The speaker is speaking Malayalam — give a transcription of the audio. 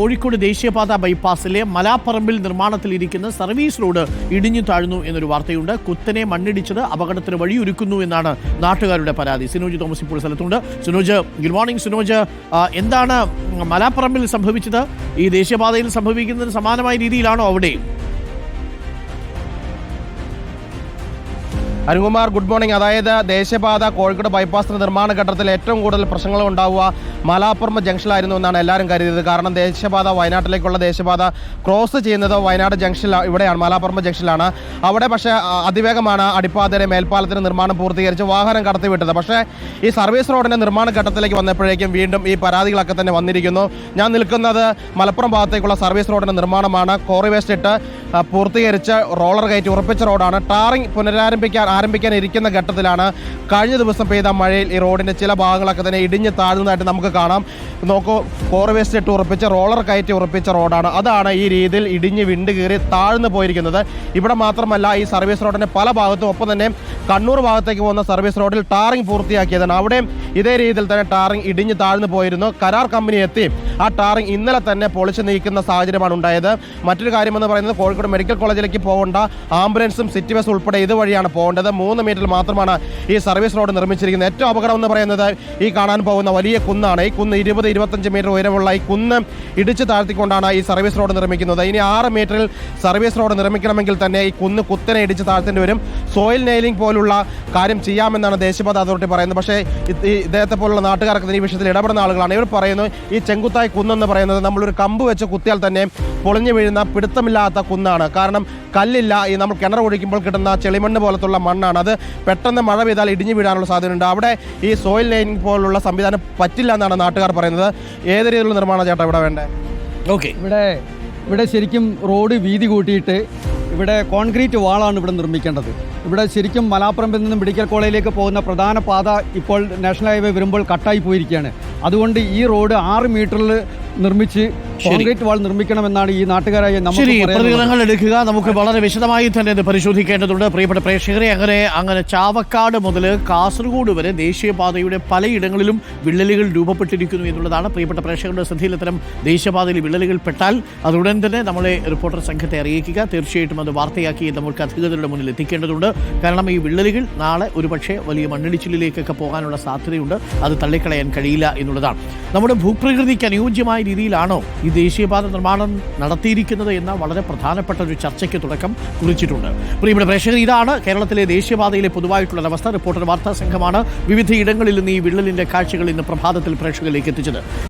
കോഴിക്കോട് ദേശീയപാത ബൈപ്പാസിലെ മലാപ്പറമ്പിൽ നിർമ്മാണത്തിലിരിക്കുന്ന സർവീസ് റോഡ് ഇടിഞ്ഞു താഴ്ന്നു എന്നൊരു വാർത്തയുണ്ട്. കുത്തനെ മണ്ണിടിച്ചത് അപകടത്തിന് വഴിയൊരുക്കുന്നു എന്നാണ് നാട്ടുകാരുടെ പരാതി. സിനോജ് തോമസ് ഇപ്പോൾ സ്ഥലത്തുണ്ട്. Sunoj good morning Sunoj. എന്താണ് മലാപ്പറമ്പിൽ സംഭവിച്ചത്? ഈ ദേശീയപാതയിൽ സംഭവിക്കുന്നതിന് സമാനമായ രീതിയിലാണോ അവിടെയും അരുൺകുമാർ ഗുഡ് മോർണിംഗ്. അതായത് ദേശീയപാത കോഴിക്കോട് ബൈപ്പാസിന്റെ നിർമ്മാണ ഘട്ടത്തിൽ ഏറ്റവും കൂടുതൽ പ്രശ്നങ്ങൾ ഉണ്ടാവുക മലാപ്പുറം ജംഗ്ഷനിലായിരുന്നു എന്നാണ് എല്ലാവരും കരുതിയത്. കാരണം ദേശീയപാത വയനാട്ടിലേക്കുള്ള ദേശീയപാത ക്രോസ് ചെയ്യുന്നത് വയനാട് ജംഗ്ഷനിൽ ഇവിടെയാണ് മലാപ്പുറം ജംഗ്ഷനിലാണ്. അവിടെ പക്ഷേ അതിവേഗമാണ് അടിപ്പാതയുടെ മേൽപ്പാലത്തിന്റെ നിർമ്മാണം പൂർത്തീകരിച്ച് വാഹനം കടത്തിവിട്ടത്. പക്ഷേ ഈ സർവീസ് റോഡിന്റെ നിർമ്മാണ ഘട്ടത്തിലേക്ക് വന്നപ്പോഴേക്കും വീണ്ടും ഈ പരാതികളൊക്കെ തന്നെ വന്നിരിക്കുന്നു. ഞാൻ നിൽക്കുന്നത് മലപ്പുറം ഭാഗത്തേക്കുള്ള സർവീസ് റോഡിന്റെ നിർമ്മാണമാണ്. കോറി വേസ്റ്റ് ഇട്ട് പൂർത്തീകരിച്ച് റോളർ കയറ്റി ഉറപ്പിച്ച റോഡാണ് ടാറിംഗ് പുനരാരംഭിക്കാൻ ആരംഭിക്കാൻ ഇരിക്കുന്ന ഘട്ടത്തിലാണ് കഴിഞ്ഞ ദിവസം പെയ്ത മഴയിൽ ഈ റോഡിന്റെ ചില ഭാഗങ്ങളൊക്കെ തന്നെ ഇടിഞ്ഞ് താഴ്ന്നതായിട്ട് നമുക്ക് കാണാം. നോക്കൂ കോർവേസ്റ്റ് ഇട്ട് ഉറപ്പിച്ച റോളർ കയറ്റി ഉറപ്പിച്ച റോഡാണ് അതാണ് ഈ രീതിയിൽ ഇടിഞ്ഞ് വിണ്ട് കീറി താഴ്ന്നു പോയിരിക്കുന്നത്. ഇവിടെ മാത്രമല്ല ഈ സർവീസ് റോഡിന്റെ പല ഭാഗത്തും ഒപ്പം തന്നെ കണ്ണൂർ ഭാഗത്തേക്ക് പോകുന്ന സർവീസ് റോഡിൽ ടാറിംഗ് പൂർത്തിയാക്കിയതാണ്. അവിടെയും ഇതേ രീതിയിൽ തന്നെ ടാറിംഗ് ഇടിഞ്ഞ് താഴ്ന്നു പോയിരുന്നു. കരാർ കമ്പനി എത്തി. ആ ടാറിംഗ് ഇന്നലെ തന്നെ പൊളിച്ചു നീക്കുന്ന സാഹചര്യമാണ് ഉണ്ടായത്. മറ്റൊരു കാര്യമെന്ന് പറയുന്നത് കോഴിക്കോട് മെഡിക്കൽ കോളേജിലേക്ക് പോകേണ്ട ആംബുലൻസും സിറ്റി ബസ് ഉൾപ്പെടെ ഇതുവഴിയാണ് പോകേണ്ടത്. മൂന്ന് മീറ്ററിൽ മാത്രമാണ് ഈ സർവീസ് റോഡ് നിർമ്മിച്ചിരിക്കുന്നത്. ഏറ്റവും അപകടം എന്ന് പറയുന്നത് ഈ കാണാൻ പോകുന്ന വലിയ കുന്നാണ്. ഈ കുന്ന് ഇരുപത് ഇരുപത്തഞ്ച് മീറ്റർ ഉയരമുള്ള ഈ കുന്ന് ഇടിച്ചു താഴ്ത്തിക്കൊണ്ടാണ് ഈ സർവീസ് റോഡ് നിർമ്മിക്കുന്നത്. ഇനി ആറ് മീറ്ററിൽ സർവീസ് റോഡ് നിർമ്മിക്കണമെങ്കിൽ തന്നെ ഈ കുന്ന് കുത്തനെ ഇടിച്ച് താഴ്ത്തേണ്ടി വരും. സോയിൽ നെയിലിംഗ് പോലുള്ള കാര്യം ചെയ്യാമെന്നാണ് ദേശീയപാത അതോറിറ്റി പറയുന്നത്. പക്ഷേ ഇദ്ദേഹത്തെ പോലുള്ള നാട്ടുകാർക്ക് ഈ വിഷയത്തിൽ ഇടപെടുന്ന ആളുകളാണ്. ഇവർ പറയുന്നു ഈ ചെങ്കുത്തായി കുന്നെന്ന് പറയുന്നത് നമ്മളൊരു കമ്പ് വെച്ച് കുത്തിയാൽ തന്നെ പൊളിഞ്ഞു വീഴുന്ന പിടുത്തമില്ലാത്ത കുന്നാണ്. കാരണം കല്ലില്ല ഈ നമ്മൾ കിണർ ഒഴിക്കുമ്പോൾ കിട്ടുന്ന ചെളിമണ്ണ് പോലത്തുള്ള മണ്ണാണ്. അത് പെട്ടെന്ന് മഴ പെയ്താൽ ഇടിഞ്ഞു വീഴാനുള്ള സാധ്യതയുണ്ട്. അവിടെ ഈ സോയിൽ ലൈനിങ് പോലുള്ള സംവിധാനം പറ്റില്ല എന്നാണ് നാട്ടുകാർ പറയുന്നത്. ഏത് രീതിയിലുള്ള നിർമ്മാണം ചേട്ടാ ഇവിടെ വേണ്ടേ ഓക്കെ. ഇവിടെ ഇവിടെ ശരിക്കും റോഡ് വീതി കൂട്ടിയിട്ട് ഇവിടെ കോൺക്രീറ്റ് വാളാണ് ഇവിടെ നിർമ്മിക്കേണ്ടത്. ഇവിടെ ശരിക്കും മലാപ്പുറമ്പിൽ നിന്നും മെഡിക്കൽ കോളേജിലേക്ക് പോകുന്ന പ്രധാന പാത ഇപ്പോൾ നാഷണൽ ഹൈവേ വരുമ്പോൾ കട്ടായി പോയിരിക്കുകയാണ്. അതുകൊണ്ട് ഈ റോഡ് ആറ് മീറ്ററിൽ നിർമ്മിച്ച് കോൺക്രീറ്റ് വാൾ നിർമ്മിക്കണമെന്നാണ് ഈ നാട്ടുകാരായ ശരി പ്രതികരണങ്ങൾ എടുക്കുക. നമുക്ക് വളരെ വിശദമായി തന്നെ ഇത് പരിശോധിക്കേണ്ടതുണ്ട്. പ്രിയപ്പെട്ട പ്രേക്ഷകരെ അങ്ങനെ അങ്ങനെ ചാവക്കാട് മുതൽ കാസർഗോഡ് വരെ ദേശീയപാതയുടെ പലയിടങ്ങളിലും വിള്ളലുകൾ രൂപപ്പെട്ടിരിക്കുന്നു എന്നുള്ളതാണ് പ്രിയപ്പെട്ട പ്രേക്ഷകരുടെ ശ്രദ്ധയിൽ ഇത്തരം ദേശീയപാതയിൽ വിള്ളലുകൾ പെട്ടാൽ അത് ഉടൻ തന്നെ നമ്മളെ റിപ്പോർട്ടർ സംഘത്തെ അറിയിക്കുക. തീർച്ചയായിട്ടും അത് വാർത്തയാക്കി നമുക്ക് അധികൃതരുടെ മുന്നിൽ എത്തിക്കേണ്ടതുണ്ട്. കാരണം ഈ വിള്ളലുകൾ നാളെ ഒരുപക്ഷെ വലിയ മണ്ണിടിച്ചിലിലേക്കൊക്കെ പോകാനുള്ള സാധ്യതയുണ്ട്. അത് തള്ളിക്കളയാൻ കഴിയില്ല എന്നുള്ളതാണ്. നമ്മുടെ ഭൂപ്രകൃതിക്ക് അനുയോജ്യമായ രീതിയിലാണോ ഈ ദേശീയപാത നിർമ്മാണം നടത്തിയിരിക്കുന്നത് എന്ന വളരെ പ്രധാനപ്പെട്ട ഒരു ചർച്ചയ്ക്ക് തുടക്കം കുറിച്ചിട്ടുണ്ട്. പ്രിയപ്പെട്ട പ്രേക്ഷകർ ഇതാണ് കേരളത്തിലെ ദേശീയപാതയിലെ പൊതുവായിട്ടുള്ള അവസ്ഥ റിപ്പോർട്ടർ വാർത്താ സംഘമാണ് വിവിധ ഇടങ്ങളിൽ നിന്ന് ഈ വിള്ളലിന്റെ കാഴ്ചകൾ ഇന്ന് പ്രഭാതത്തിൽ പ്രേക്ഷകരിലേക്ക് എത്തിച്ചത്.